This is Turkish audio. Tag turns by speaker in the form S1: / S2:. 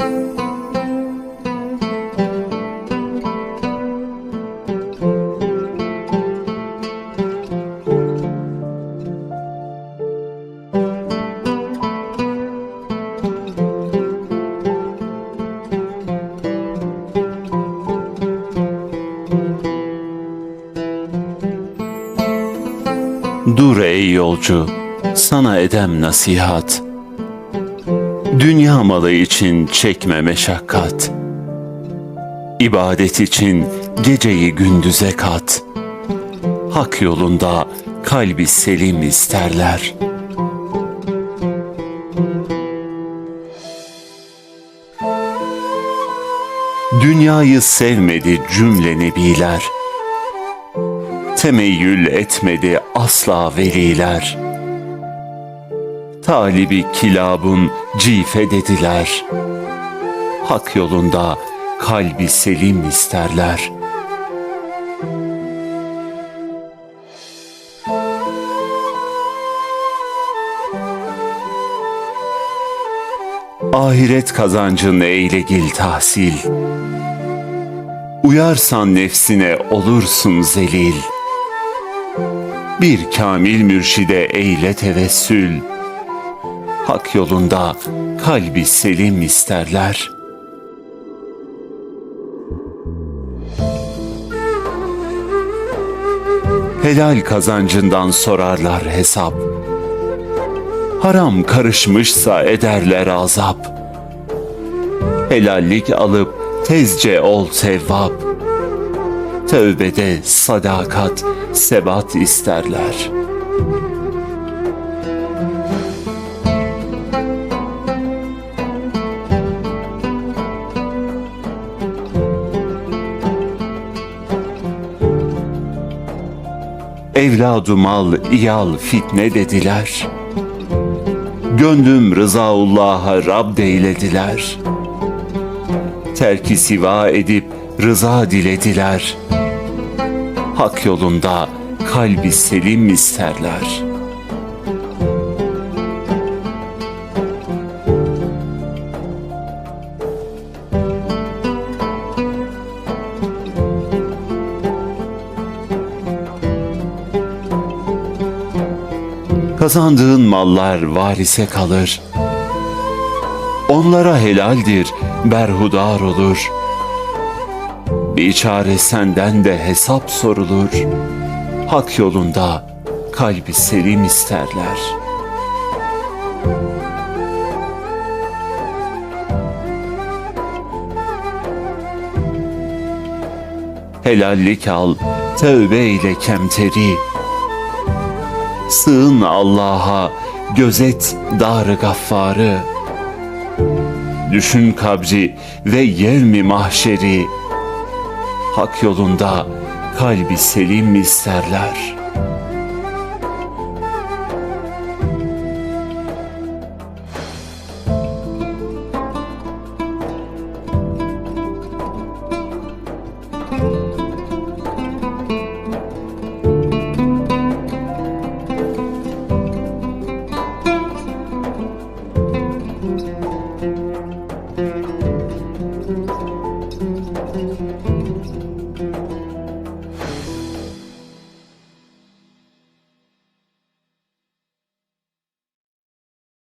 S1: Dur ey yolcu, sana edem nasihat. Dünya malı için çekme meşakkat. İbadet için geceyi gündüze kat. Hak yolunda kalbi selim isterler. Dünyayı sevmedi cümle nebiler. Temeyyül etmedi asla veliler. Talibi kilabun cife dediler. Hak yolunda kalbi selim isterler. Ahiret kazancın eylegil tahsil. Uyarsan nefsine olursun zelil. Bir kamil mürşide eyle tevessül. Hak yolunda kalbi selim isterler. Helal kazancından sorarlar hesap. Haram karışmışsa ederler azap. Helallik alıp tezce ol sevvap. Tövbede sadakat, sebat isterler. Evladu mal, iyal, fitne dediler. Gönlüm rızaullah'a Rab eylediler. Terki siva edip rıza dilediler. Hak yolunda kalbi selim isterler. Kazandığın mallar varise kalır. Onlara helaldir, berhudar olur. Bir çare senden de hesap sorulur. Hak yolunda kalbi selim isterler. Helallik al, tövbe ile kemteri. Sığın Allah'a, gözet dar gaffarı. Düşün kabri ve yevmi mahşeri. Hak yolunda kalbi selim isterler. Mm-hmm.